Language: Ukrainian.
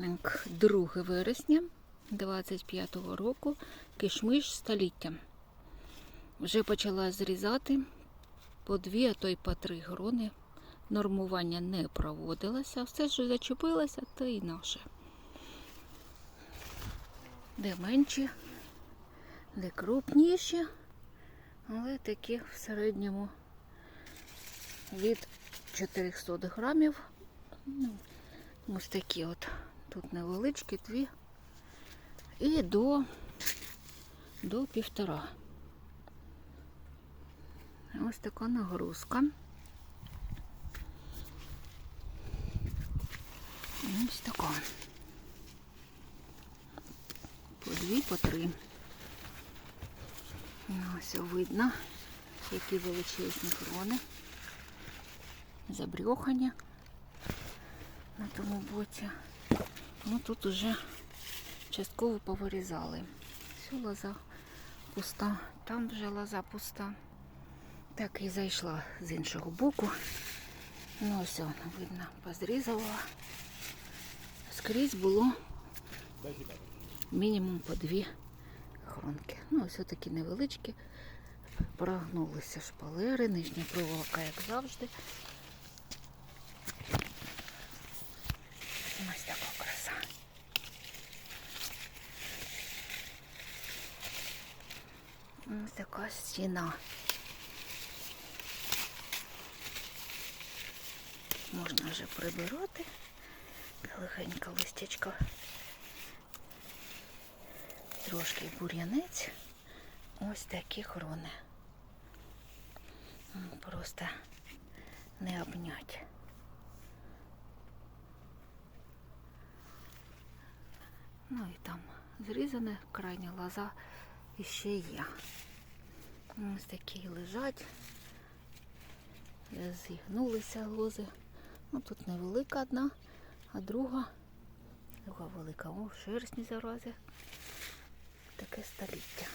Так, 2 вересня 25-го року кишмиш століття. Вже почала зрізати по дві, а то й по три грони. Нормування не проводилося. Все, що зачепилося, то і наше. Де менші, де крупніші, але такі в середньому від 400 грамів. Ну, ось такі от. Тут невеличкі дві. І до, до півтора. Ось така нагрузка. Ось така. По дві, по три. Ось видно, які величезні крони. Забрьохані на тому боці. Ну тут уже частково повирізали. Все, лоза пуста, там вже лоза пуста. Так і зайшла з іншого боку. Ну все, видно, позрізала. Скрізь було мінімум по дві хронки. Ну, ось такі невеличкі. Прогнулися шпалери, нижня проволока, як завжди. Ось така краса. Ось така стіна. Можна вже прибирати. Легенько листячко. Трошки бур'янець. Ось такі хрони. Просто не обнять. Ну і там зрізане, крайня лоза іще є. Ось такі лежать. Зігнулися лози. Ну тут невелика одна, а друга, друга велика. О, шерстні зарази. Таке століття.